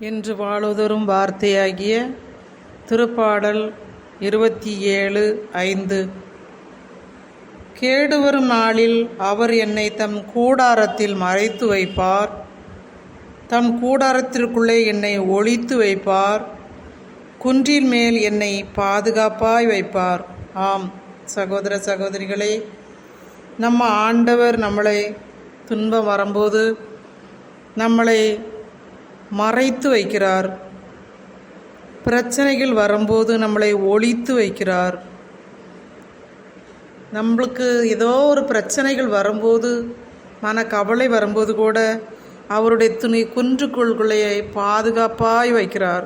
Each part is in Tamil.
என்று வாழுதரும் வார்த்தையாகிய திருப்பாடல் இருபத்தி ஏழு ஐந்து. கேடுவரும் நாளில் அவர் என்னை தம் கூடாரத்தில் மறைத்து வைப்பார். தம் கூடாரத்திற்குள்ளே என்னை ஒழித்து வைப்பார். குன்றின் மேல் என்னை பாதுகாப்பாய் வைப்பார். ஆம் சகோதர சகோதரிகளே நம்ம ஆண்டவர் நம்மளை துன்பம் வரும்போது நம்மளை மறைத்து வைக்கிறார். பிரச்சனைகள் வரும்போது நம்மளை ஒழித்து வைக்கிறார். நம்மளுக்கு ஏதோ ஒரு பிரச்சனைகள் வரும்போது மன கவலை வரும்போது கூட அவருடைய துணி குன்றுக்குள்குள்ளையை பாதுகாப்பாய் வைக்கிறார்.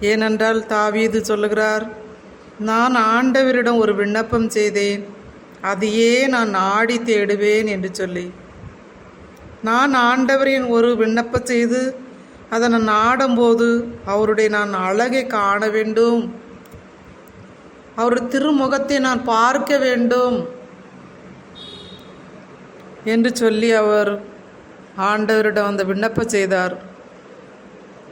ஏனென்றால் தாவீது சொல்லுகிறார் நான் ஆண்டவரிடம் ஒரு விண்ணப்பம் செய்தேன். அதையே நான் நாடி தேடுவேன் என்று சொல்லி. நான் ஆண்டவரின் ஒரு விண்ணப்பம் செய்து அதை நான் நாடும்போது அவருடைய நான் அழகை காண வேண்டும். அவர் திருமுகத்தை நான் பார்க்க வேண்டும் என்று சொல்லி அவர் ஆண்டவரிடம் அந்த விண்ணப்பம் செய்தார்.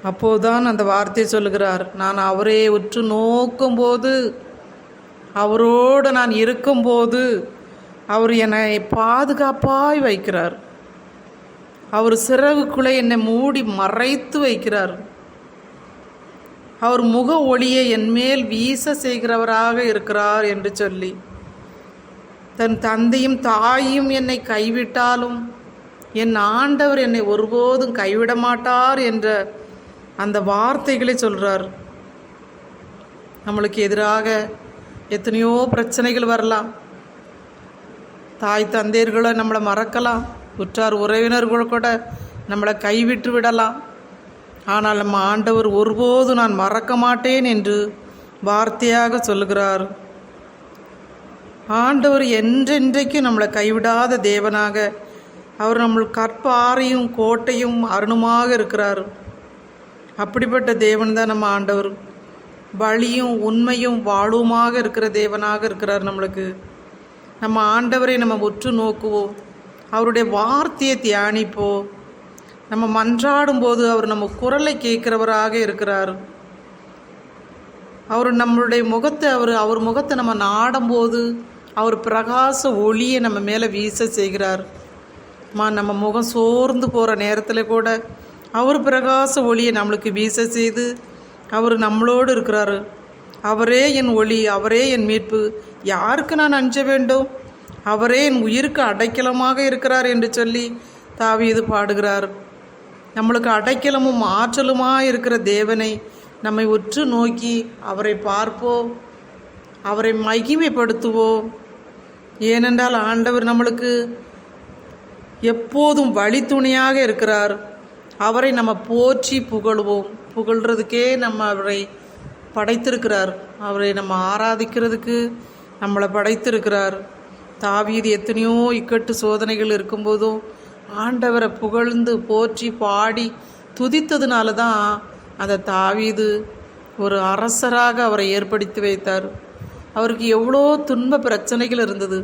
அப்போதுதான் அந்த வார்த்தையை சொல்லுகிறார் நான் அவரே உற்று நோக்கும்போது அவரோடு நான் இருக்கும்போது அவர் என்னை பாதுகாப்பாய் வைக்கிறார். அவர் சிறகுக்குள்ளே என்னை மூடி மறைத்து வைக்கிறார். அவர் முக ஒளியை என் மேல் வீச செய்கிறவராக இருக்கிறார் என்று சொல்லி தன் தந்தையும் தாயும் என்னை கைவிட்டாலும் என் ஆண்டவர் என்னை ஒருபோதும் கைவிட மாட்டார் என்ற அந்த வார்த்தைகளை சொல்கிறார் நம்மளுக்கு எதிராக எத்தனையோ பிரச்சனைகள் வரலாம். தாய் தந்தையர்களை நம்மளை மறக்கலாம். உற்றார் உறவினர்கள் கூட நம்மளை கைவிட்டு விடலாம். ஆனால் நம்ம ஆண்டவர் ஒருபோதும் நான் மறக்க மாட்டேன் என்று வார்த்தையாக சொல்லுகிறார். ஆண்டவர் என்றென்றைக்கும் நம்மளை கைவிடாத தேவனாக அவர் நம்ம கற்பாறையும் கோட்டையும் அருணுமாக இருக்கிறார். அப்படிப்பட்ட தேவன் தான் நம்ம ஆண்டவர். வழியும் உண்மையும் வாழுமாக இருக்கிற தேவனாக இருக்கிறார் நம்மளுக்கு. நம்ம ஆண்டவரை நம்ம உற்று நோக்குவோம். அவருடைய வார்த்தையை தியானிப்போ. நம்ம மன்றாடும் போது அவர் நம்ம குரலை கேட்கிறவராக இருக்கிறார். அவர் நம்மளுடைய முகத்தை அவர் அவர் முகத்தை நம்ம நாடும்போது அவர் பிரகாச ஒளியை நம்ம மேலே வீச செய்கிறார். மா நம்ம முகம் சோர்ந்து போகிற நேரத்தில் கூட அவர் பிரகாச ஒளியை நம்மளுக்கு வீச செய்து அவர் நம்மளோடு இருக்கிறாரு. அவரே என் ஒளி அவரே என் மீட்பு. யாருக்கு நான் அஞ்ச வேண்டும்? அவரே என் உயிருக்கு அடைக்கலமாக இருக்கிறார் என்று சொல்லி தாவீது பாடுகிறார். நம்மளுக்கு அடைக்கலமும் ஆற்றலுமாக இருக்கிற தேவனை நம்மை உற்று நோக்கி அவரை பார்ப்போம் அவரை மகிமைப்படுத்துவோம் ஏனென்றால் ஆண்டவர் நம்மளுக்கு எப்போதும் வழித்துணையாக இருக்கிறார். அவரை நம்ம போற்றி புகழ்வோம். புகழ்கிறதுக்கே நம்ம அவரை படைத்திருக்கிறார். அவரை நம்ம ஆராதிக்கிறதுக்கு நம்மளை படைத்திருக்கிறார். தாவீது எத்தனையோ இக்கட்டு சோதனைகள் இருக்கும்போதும் ஆண்டவரை புகழ்ந்து போற்றி பாடி துதித்ததுனால தான் அந்த தாவீது ஒரு அரசராக அவரை ஏற்படுத்தி வைத்தார். அவருக்கு எவ்வளோ துன்ப பிரச்சனைகள் இருந்தது.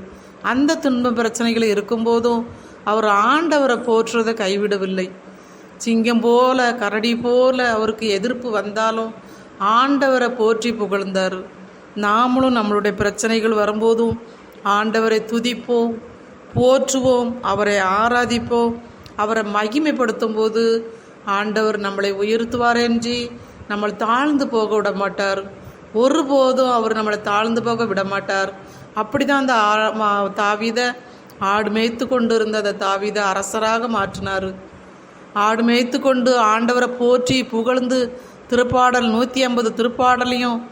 அந்த துன்ப பிரச்சனைகள் இருக்கும்போதும் அவர் ஆண்டவரை போற்றுறதை கைவிடவில்லை. சிங்கம் போல கரடி போல அவருக்கு எதிர்ப்பு வந்தாலும் ஆண்டவரை போற்றி புகழ்ந்தார். நாமளும் நம்மளுடைய பிரச்சனைகள் வரும்போதும் ஆண்டவரை துதிப்போம் போற்றுவோம் அவரை ஆராதிப்போம் அவரை மகிமைப்படுத்தும் போது ஆண்டவர் நம்மளை உயர்த்துவார் என்று நம்மளை தாழ்ந்து போக விட மாட்டார் ஒருபோதும் அவர் நம்மளை தாழ்ந்து போக விட மாட்டார் அப்படி தான் அந்த தாவித ஆடு மேய்த்து கொண்டு இருந்த அந்த தாவித அரசராக மாற்றினார். ஆடு மேய்த்து கொண்டு ஆண்டவரை போற்றி புகழ்ந்து திருப்பாடல் நூற்றி ஐம்பது திருப்பாடலையும்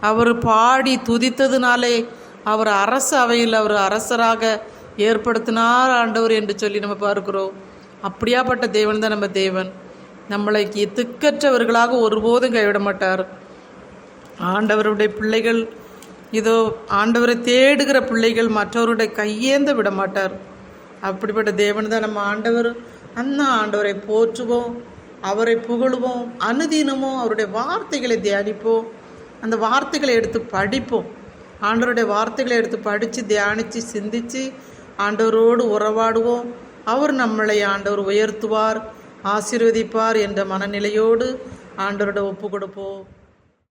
அவர் பாடி துதித்ததுனாலே அவர் அரசு அவையில் அவர் அரசராக ஏற்படுத்தினார் ஆண்டவர் என்று சொல்லி நம்ம பார்க்கிறோம். அப்படியாப்பட்ட தேவன் தான் நம்ம தேவன். நம்மளை திக்கற்றவர்களாக ஒருபோதும் கைவிட மாட்டார். ஆண்டவருடைய பிள்ளைகள் இதோ ஆண்டவரை தேடுகிற பிள்ளைகள் மற்றவருடைய கையேந்த விட மாட்டார். அப்படிப்பட்ட தேவன் தான் நம்ம ஆண்டவர். அந்த ஆண்டவரை போற்றுவோம் அவரை புகழுவோம் அனுதினமும் அவருடைய வார்த்தைகளை தியானிப்போம் அந்த வார்த்தைகளை எடுத்து படிப்போம். ஆண்டவருடைய வார்த்தைகளை எடுத்து படித்து தியானித்து சிந்தித்து ஆண்டவரோடு உறவாடுவோம். அவர் நம்மளை ஆண்டவர் உயர்த்துவார் ஆசீர்வதிப்பார் என்ற மனநிலையோடு ஆண்டவரோட ஒப்பு கொடுப்போம்.